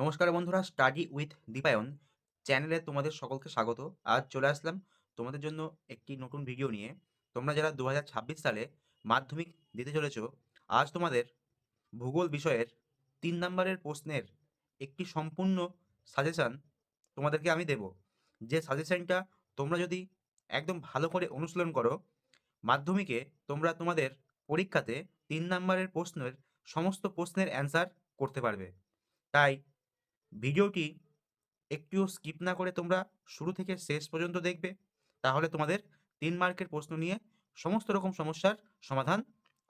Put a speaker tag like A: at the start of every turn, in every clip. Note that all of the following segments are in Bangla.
A: নমস্কার বন্ধুরা, স্টাডি উইথ দীপায়ন চ্যানেলে তোমাদের সকলকে স্বাগত। আজ চলে আসলাম তোমাদের জন্য একটি নতুন ভিডিও নিয়ে। তোমরা যারা দু হাজার ছাব্বিশ সালে মাধ্যমিক দিতে চলেছ, আজ তোমাদের ভূগোল বিষয়ের তিন নম্বরের প্রশ্নের একটি সম্পূর্ণ সাজেশান তোমাদেরকে আমি দেব। যে সাজেশানটা তোমরা যদি একদম ভালো করে অনুশীলন করো, মাধ্যমিকে তোমরা তোমাদের পরীক্ষাতে তিন নম্বরের প্রশ্নের সমস্ত প্রশ্নের অ্যান্সার করতে পারবে। তাই ভিডিওটি একটুও স্কিপ না করে তোমরা শুরু থেকে শেষ পর্যন্ত দেখবে। তাহলে তোমাদের তিন মার্কের প্রশ্ন নিয়ে সমস্ত রকম সমস্যার সমাধান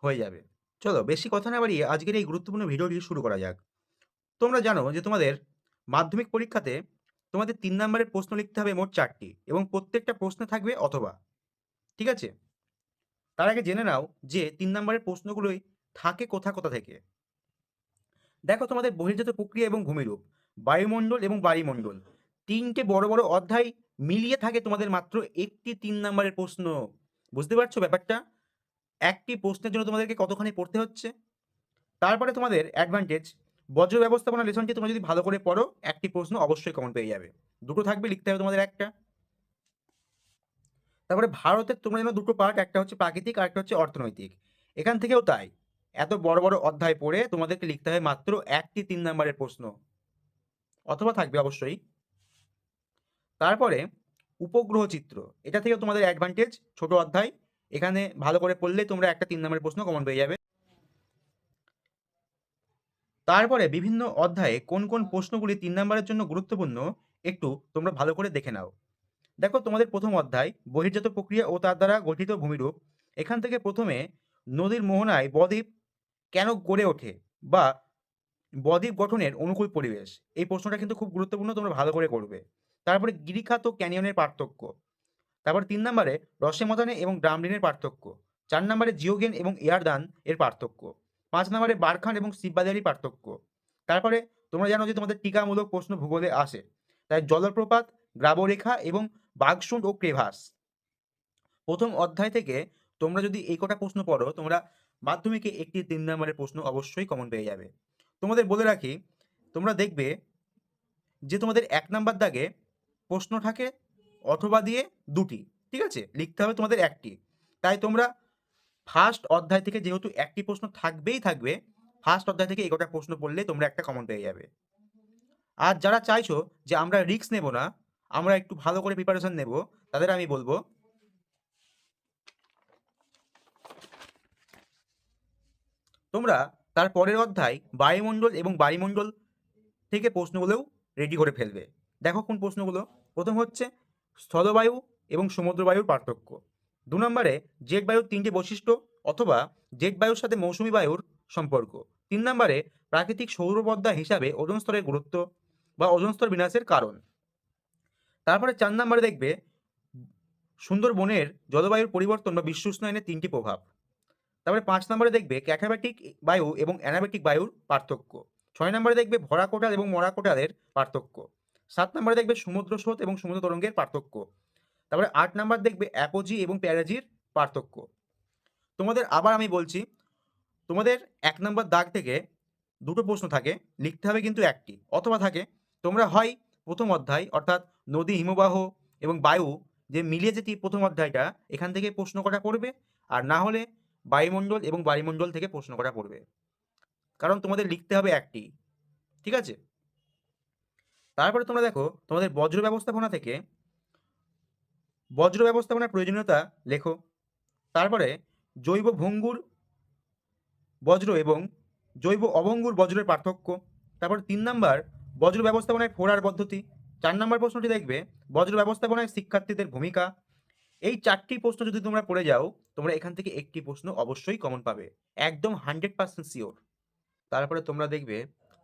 A: হয়ে যাবে। চলো, বেশি কথা না বাড়িয়ে আজকের এই গুরুত্বপূর্ণ ভিডিওটি শুরু করা যাক। তোমরা জানো যে তোমাদের মাধ্যমিক পরীক্ষাতে তোমাদের তিন নম্বরের প্রশ্ন লিখতে হবে মোট চারটি এবং প্রত্যেকটা প্রশ্নে থাকবে অথবা। ঠিক আছে? তার আগে জেনে নাও যে তিন নম্বরের প্রশ্নগুলোই থাকে কোথা কোথা থেকে। দেখো তোমাদের বহির্জাত প্রক্রিয়া এবং ভূমিরূপ। বায়ুমণ্ডল এবং বায়ুমণ্ডল। তিনটে বড় বড় অধ্যায় মিলিয়ে থাকে তোমাদের মাত্র একটি তিন নম্বরের প্রশ্ন। বুঝতে পারছ ব্যাপারটা? একটি প্রশ্নের জন্য তোমাদেরকে কতখানি পড়তে হচ্ছে? তারপরে তোমাদের অ্যাডভান্টেজ বজ্র ব্যবস্থাপনা লেসনটি তোমরা যদি ভালো করে পড়ো, একটি প্রশ্ন অবশ্যই কমন পেয়ে যাবে। দুটো থাকবে, লিখতে হবে তোমাদের একটা। তারপরে ভারতের তোমরা যেন দুটো পার্ট একটা হচ্ছে প্রাকৃতিক আর একটা হচ্ছে অর্থনৈতিক। এখান থেকেও তাই। এত বড় বড় অধ্যায় পড়ে তোমাদেরকে লিখতে হবে মাত্র একটি তিন নম্বরের প্রশ্ন। অথবা থাকবে অবশ্যই। তারপরে উপগ্রহ চিত্র। এটা থেকে তোমাদের অ্যাডভান্টেজ ছোট অধ্যায়। এখানে ভালো করে পড়লে তোমরা একটা তিন নম্বরের প্রশ্ন কমন পেয়ে যাবে। তারপরে বিভিন্ন অধ্যায়ে কোন কোন প্রশ্নগুলি তিন নম্বরের জন্য গুরুত্বপূর্ণ, একটু তোমরা ভালো করে দেখে নাও। দেখো, তোমাদের প্রথম অধ্যায়, বহির্জাত প্রক্রিয়া ও তার দ্বারা গঠিত ভূমিরূপ। এখান থেকে প্রথমে নদীর মোহনায় বদ্বীপ কেন গড়ে ওঠে বা বদ্বীপ গঠনের অনুকূল পরিবেশ। এই প্রশ্নটা কিন্তু খুব গুরুত্বপূর্ণ, তোমরা ভালো করে করবে। তারপরে গিরিখাত ও ক্যানিয়নের পার্থক্য। তারপর তিন নম্বরে রসেমদানে এবং ড্রামলিনের পার্থক্য। চার নম্বরে জিওগেন এবং এয়ারদান এর পার্থক্য। পাঁচ নম্বরে বারখান এবং শিববাজারি পার্থক্য। তারপরে তোমরা জানো যে তোমাদের টিকামূলক প্রশ্ন ভূগোলে আসে। তাই জলপ্রপাত, গ্রাবরেখা এবং বাঘসুন্ড ও ক্রেভাস। প্রথম অধ্যায় থেকে তোমরা যদি এই কটা প্রশ্ন পড়ো, তোমরা মাধ্যমিকে একটি তিন নম্বরের প্রশ্ন অবশ্যই কমন পেয়ে যাবে। তোমাদের বলে রাখি, তোমরা দেখবে যে তোমাদের এক নাম্বার দাগে প্রশ্ন থাকে অথবা দিয়ে দুটি, ঠিক আছে? লিখতে হবে তোমাদের একটি। তাই তোমরা ফার্স্ট অধ্যায় থেকে যেহেতু একটি প্রশ্ন থাকবেই থাকবে ফার্স্ট অধ্যায় থেকে এগোটা প্রশ্ন পড়লে তোমরা একটা কমন পেয়ে যাবে। আর যারা চাইছো যে আমরা রিস্ক নেব না, আমরা একটু ভালো করে প্রিপারেশন নেব, তাদের আমি বলব, তোমরা তার পরের অধ্যায় বায়ুমণ্ডল এবং বায়ুমণ্ডল থেকে প্রশ্নগুলোও রেডি করে ফেলবে। দেখো কোন প্রশ্নগুলো। প্রথম হচ্ছে স্থলবায়ু এবং সমুদ্রবায়ুর পার্থক্য। দু নম্বরে জেট বায়ুর তিনটি বৈশিষ্ট্য অথবা জেট বায়ুর সাথে মৌসুমি বায়ুর সম্পর্ক। তিন নম্বরে প্রাকৃতিক সৌরপদ্মা হিসাবে ওজন স্তরের গুরুত্ব বা ওজন স্তর বিনাশের কারণ। তারপরে চার নম্বরে দেখবে সুন্দরবনের জলবায়ুর পরিবর্তন বা বিশ্ব উষ্ণায়নের তিনটি প্রভাব। তারপরে পাঁচ নম্বরে দেখবে ক্যাটাবেটিক বায়ু এবং অ্যানাবেটিক বায়ুর পার্থক্য। ছয় নম্বরে দেখবে ভরা কোটাল এবং মরা কোটালের পার্থক্য। সাত নম্বরে দেখবে সমুদ্র স্রোত এবং সমুদ্র তরঙ্গের পার্থক্য। তারপরে আট নম্বর দেখবে অ্যাপোজি এবং প্যারাজির পার্থক্য। তোমাদের আবার আমি বলছি, তোমাদের এক নম্বর দাগ থেকে দুটো প্রশ্ন থাকে, লিখতে হবে কিন্তু একটি, অথবা থাকে, তোমরা হয় প্রথম অধ্যায় অর্থাৎ নদী হিমবাহ এবং বায়ু যে মিলিয়ে যেটি প্রথম অধ্যায়টা, এখান থেকে প্রশ্ন করা পড়বে, আর না হলে বায়ুমণ্ডল এবং বায়ুমণ্ডল থেকে প্রশ্ন করা পড়বে। কারণ তোমাদের লিখতে হবে একটি, ঠিক আছে? তারপরে তোমরা দেখো, তোমাদের বজ্র ব্যবস্থাপনা থেকে বজ্র ব্যবস্থাপনার প্রয়োজনীয়তা লেখো। তারপরে জৈব ভঙ্গুর বজ্র এবং জৈব অভঙ্গুর বজ্রের পার্থক্য। তারপর তিন নাম্বার, বজ্র ব্যবস্থাপনায় ফোড়ার পদ্ধতি। চার নম্বর প্রশ্নটি দেখবে, বজ্র ব্যবস্থাপনায় শিক্ষার্থীদের ভূমিকা। এই চারটি প্রশ্ন যদি তোমরা পড়ে যাও, তোমরা এখান থেকে একটি প্রশ্ন অবশ্যই কমন পাবে। একদম হান্ড্রেড পার্সেন্ট শিওর তারপরে তোমরা দেখবে,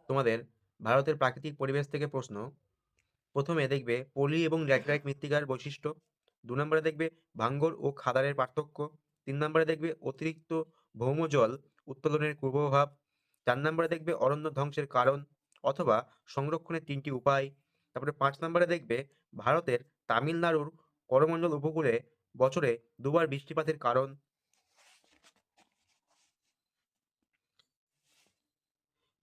A: তোমাদের ভারতের প্রাকৃতিক পরিবেশ থেকে প্রশ্ন। প্রথমে দেখবে পলি এবং ল্যাটেরাইট মৃত্তিকার বৈশিষ্ট্য। দু নম্বরে দেখবে ভাঙ্গর ও খাদারের পার্থক্য। তিন নম্বরে দেখবে অতিরিক্ত ভৌমজল উত্তোলনের পূর্বভাব। চার নম্বরে দেখবে অরণ্য ধ্বংসের কারণ অথবা সংরক্ষণের তিনটি উপায়। তারপরে পাঁচ নম্বরে দেখবে ভারতের তামিলনাড়ুর করমণ্ডল উপকূলে বছরে দুবার বৃষ্টিপাতের কারণ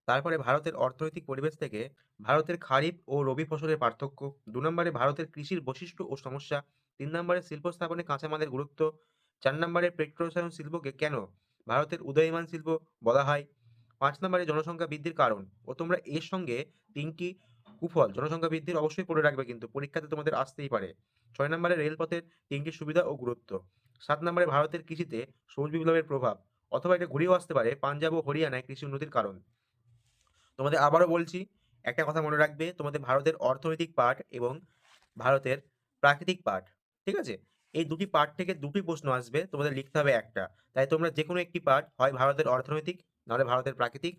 A: তারপরে ভারতের অর্থনৈতিক পরিবেশ থেকে ভারতের খারিফ ও রবি ফসলের পার্থক্য। দু নম্বরে ভারতের কৃষির বৈশিষ্ট্য ও সমস্যা, তিন নম্বরে শিল্প স্থাপনে কাঁচামালের গুরুত্ব, চার নম্বরে পেট্রোরসায়ন শিল্পকে কেন ভারতের উদয়মান শিল্প বলা হয়, পাঁচ নম্বরে জনসংখ্যা বৃদ্ধির কারণ ও তোমরা এর সঙ্গে তিনটি কুফল জনসংখ্যা বৃদ্ধির অবশ্যই পড়ে রাখবে কিন্তু পরীক্ষাতে তোমাদের আসতেই পারে। ছয় নম্বরে রেলপথের তিনটি সুবিধা ও গুরুত্ব। সাত নম্বরে ভারতের কৃষিতে সবুজ বিপ্লবের প্রভাব, অথবা এটা ঘুরেও আসতে পারে পাঞ্জাব ও হরিয়ানায় কৃষি উন্নতির কারণ। তোমাদের আবারও বলছি, একটা কথা মনে রাখবে, তোমাদের ভারতের অর্থনৈতিক পার্ট এবং ভারতের প্রাকৃতিক পার্ট ঠিক আছে? এই দুটি পার্ট থেকে দুটি প্রশ্ন আসবে, তোমাদের লিখতে হবে একটা। তাই তোমরা যে কোনো একটি পার্ট হয় ভারতের অর্থনৈতিক, নাহলে ভারতের প্রাকৃতিক,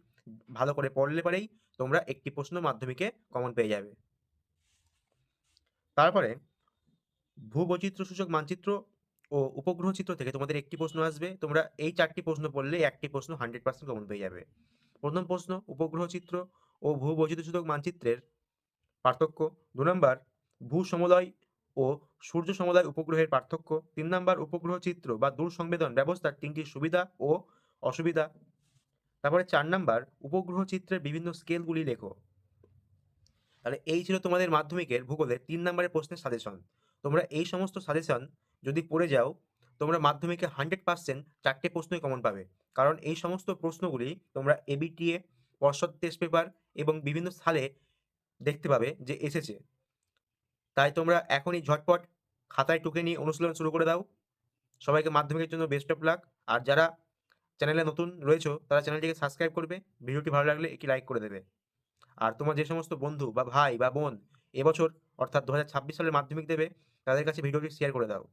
A: ভালো করে পড়লে পরেই তোমরা একটি প্রশ্ন মাধ্যমিকে কমন পেয়ে যাবে। তারপরে ভূবৈচিত্র্য সূচক মানচিত্র ও উপগ্রহ চিত্র থেকে তোমাদের একটি প্রশ্ন আসবে। তোমরা এই চারটি প্রশ্ন পড়লে একটি প্রশ্ন হান্ড্রেড পার্সেন্ট কমন পেয়ে যাবে। প্রথম প্রশ্ন উপগ্রহ চিত্র ও ভূবৈচিত্র্য সূচক মানচিত্রের পার্থক্য। দু নম্বর ভূ সমলয় ও সূর্য সমলয় উপগ্রহের পার্থক্য। তিন নম্বর উপগ্রহ চিত্র বা দূর সংবেদন ব্যবস্থার তিনটি সুবিধা ও অসুবিধা। তারপরে চার নাম্বার উপগ্রহ চিত্রের বিভিন্ন স্কেলগুলি লেখো। তাহলে এই ছিল তোমাদের মাধ্যমিকের ভূগোলের তিন নম্বরের প্রশ্নের সাজেশন তোমরা এই সমস্ত সাজেশন যদি পড়ে যাও, তোমরা মাধ্যমিকে হান্ড্রেড পার্সেন্ট চারটে প্রশ্নই কমন পাবে। কারণ এই সমস্ত প্রশ্নগুলি তোমরা এবিটিএ পর্ষদ টেস্ট পেপার এবং বিভিন্ন সালে দেখতে পাবে যে এসেছে। তাই তোমরা এখনই ঝটপট খাতায় টুকে নিয়ে অনুশীলন শুরু করে দাও। সবাইকে মাধ্যমিকের জন্য বেস্ট অফ লাক আর যারা চ্যানেলে নতুন রয়েছো, তারা চ্যানেলটিকে সাবস্ক্রাইব করবে। ভিডিওটি ভালো লাগলে একটি লাইক করে দেবে। আর তোমার যে সমস্ত বন্ধু বা ভাই বা বোন এবছর অর্থাৎ দু হাজার ছাব্বিশ সালের মাধ্যমিক দেবে তাদের কাছে ভিডিওটি শেয়ার করে দাও।